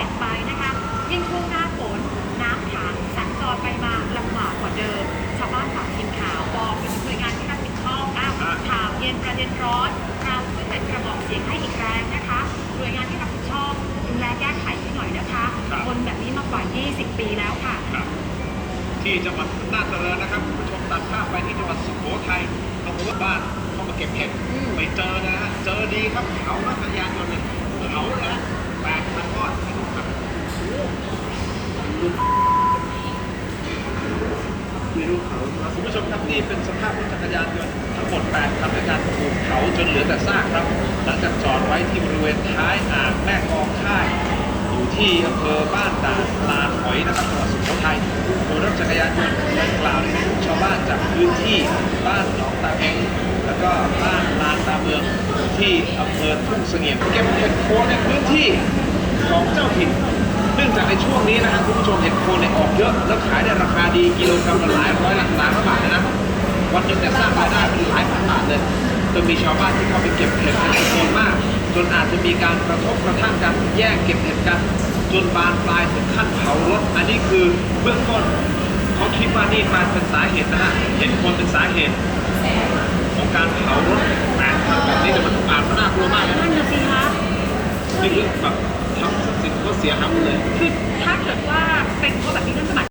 จ็บไปนะคะ ยิ่งช่วงหน้าฝนน้ำขังสัญจรไปมาลำบากกว่าเดิม ชาวบ้านฝากทีมข่าวบอกไปถึงหน่วยงานที่รับผิดชอบอ้าวข่าวเย็นประเด็นร้อนเราช่วยเป็นกระบอกเสียงให้อีกแรงนะคะ หน่วยงานที่รับผิดชอบดูแลแก้ไขให้หน่อยนะคะทนแบบนี้มากกว่า 20 ปีแล้วค่ะครับที่จังหวัดอำนาจเจริญนะครับคุณผู้ชมตัดภาพไปที่จังหวัดสุโขทัยเขาบอกว่าบ้านเขามาเก็บเห็ดอืมไปเจอนะฮะเจอดีครับเขารถจักรยานยนต์เนี่ยเขาเลยนะแปดพันก้อนให้ดูครับไม่รู้เขา คุณผู้ชมครับนี่เป็นสภาพรถจักรยานยนต์ทั้งหมด8คันด้วยกันถูกเผาจนเหลือแต่ซากครับ หลังจากจอดไว้ที่บริเวณท้ายอ่างแม่กองค่ายอยู่ที่อำเภอบ้านด่านลาหอยนะครับจังหวัดสุโขทัยโดยรถจักรยานยนต์ดังกล่าวเนี่ยชาวบ้านจากพื้นที่บ้านหนองตาเองแล้วก็บ้านลานตาเมืองที่อำเภอทุ่งเสงี่ยมเก็บเห็ดโคนในพื้นที่ของเจ้าถิ่น เนื่องจากในช่วงนี้นะครับคุณผู้ชมเห็ดโคนเนี่ยออกเยอะ แล้วขายได้ราคาดีกิโลกรัมละหลายร้อยหลักล้านบาทเลยนะวันหนึงเนี่ยสร้างรายได้เป็นหลายพันบาทเลยจนมีชาวบ้านที่เข้าไปเก็บเห็ดเป็นจำนวนมาก จนอาจจะมีการกระทบกระทั่งกันแย่งเก็บเห็ดกัน จนบานปลายถึงขั้นเผารถ อันนี้คือเบื้องต้นเขาคิดว่านี่มาเป็นสาเหตุนะฮะเห็นคนเป็นสาเหตุของการเผารถแปดคันแบบนี้แต่มันอ่านมันน่ากลัวมากเลยนะนั่นน่ะสิคะนี่คือแบบทำทรัพย์สิน เสียหายหมดเลย คือถ้าเกิดว่าเป็นเพราะแบบนี้ท่านสมัคร